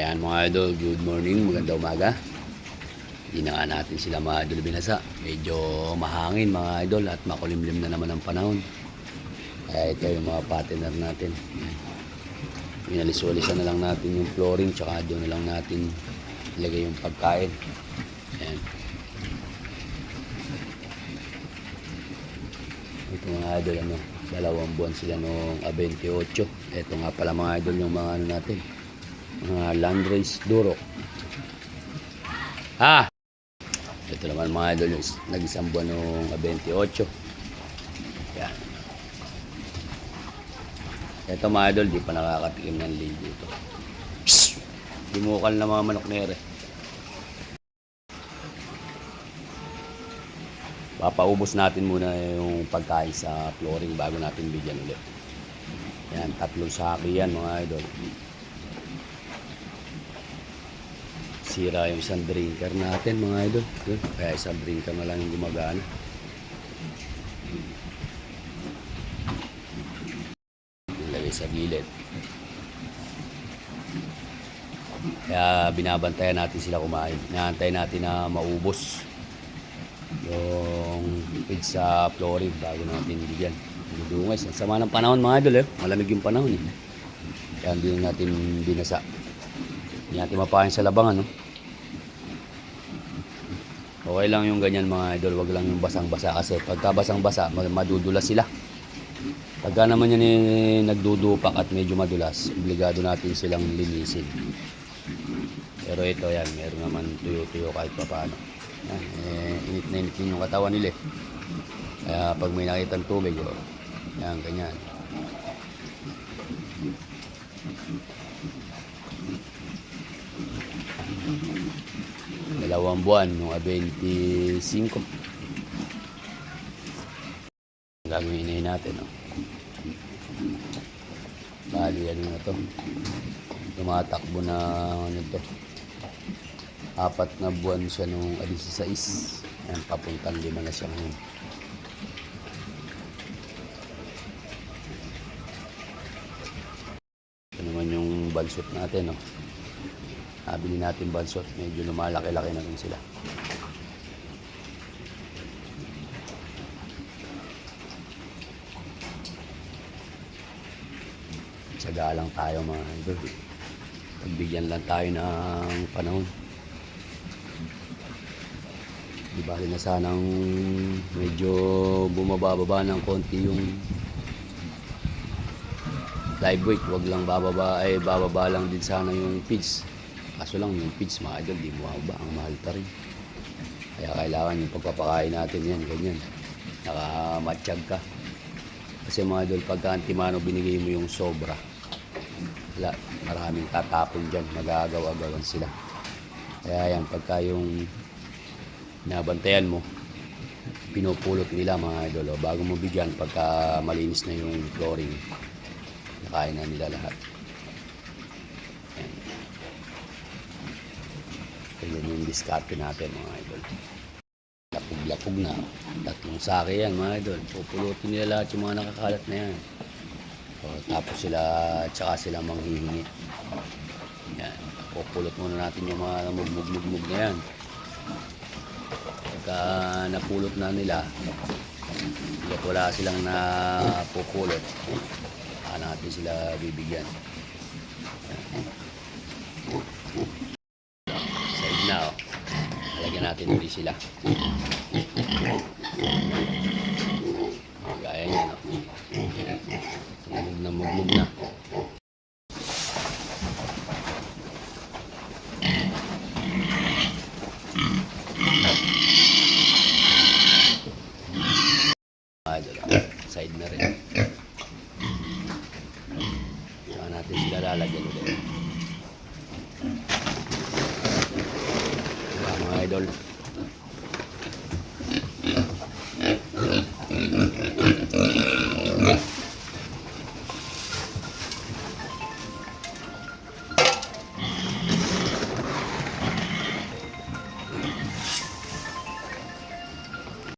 Ayan mga idol, good morning, maganda umaga. Hindi na nga natin sila mga idol binasa. Medyo mahangin mga idol at makulimlim na naman ang panahon. Kaya ito yung mga partner natin. Ayan. Pinalis-walisan na lang natin yung flooring tsaka doon na lang natin ilagay yung pagkain. Ayan. Ito mga idol, ano, dalawang buwan sila noong ah, 28. Ito nga pala mga idol yung mga ano natin, mga landrace duro. Ha! Ito naman mga idol yung is- nag-isang buwan ah, 28. Yan. Ito mga idol, di pa nakakatikim ng ligo ito. Psst! Dimukal na mga manok nere. Papaubos natin muna yung pagkain sa flooring bago natin bigyan ulit. Yan, tatlong saki yan mga idol. Sira yung isang drinker natin mga idol. Yun, kaya isang drinker na lang yung gumagana. Ilagay sa gilid. Kaya binabantayan natin sila kumain. Inaantay natin na maubos yung feed sa flooring bago natin bigyan. Dudungay. Ang sama ng panahon mga idol eh. Malamig yung panahon eh. Kaya hindi natin binasa. Hindi natin mapahin sa labangan no. Okay lang yung ganyan mga idol. Wag lang yung basang-basa kasi pagka basang-basa ma- madudulas sila. Pagka naman yan eh, nagdudupak at medyo madulas, obligado natin silang linisin. Pero ito yan, meron naman tuyo-tuyo kahit pa paano. Yan, eh, init na init yung katawan nila eh. Kaya pag may nakitang tubig, oh, yan, ganyan. Dalawang buwan, nung 25. Gagawin na natin, oh. Bali, ano na to. Tumatakbo na, ano to. Apat na buwan siya nung 16. Yan, papuntang lima na siya ngayon. Ito naman yung bansot natin, no. Nabili natin bansot, medyo lumalaki-laki na rin sila. Tsaga lang tayo mga idol. Pagbigyan lang tayo ng panahon. Di bali na sanang medyo bumababa ng konti yung live weight. Huwag lang bababa, ay bababa lang din sana yung feeds. Kaso lang yung feeds mga idol, di bumababa. Ang mahal pa rin. Kaya kailangan yung pagpapakain natin yan, ganyan. Nakamatsyag ka. Kasi mga idol, pagka antimano binigay mo yung sobra, wala, maraming tatapon dyan, magagaw-agawan sila. Kaya yan, pagka yung nabantayan mo, pinupulot nila mga idol. Bago mo bigyan, pagka malinis na yung flooring, nakain na nila lahat. Yan. Ganyan yung diskarte natin mga idol. Lapog-lapog na. Tatlong sake yan mga idol. Pupulutin nila lahat yung mga nakakalat na yan. O, tapos sila, tsaka sila manghihingi. Yan. Pupulot muna natin yung mga mugmug-mugmug na yan. Pagka napulot na nila, at wala silang napupulot, natin sila bibigyan. Side na, oh. Lagyan natin ulit sila. Gaya niya, no? Mugmug na mugmug na. Ah. Side na rin. Saka natin sila lalagyan ulit. Diba, mga idol?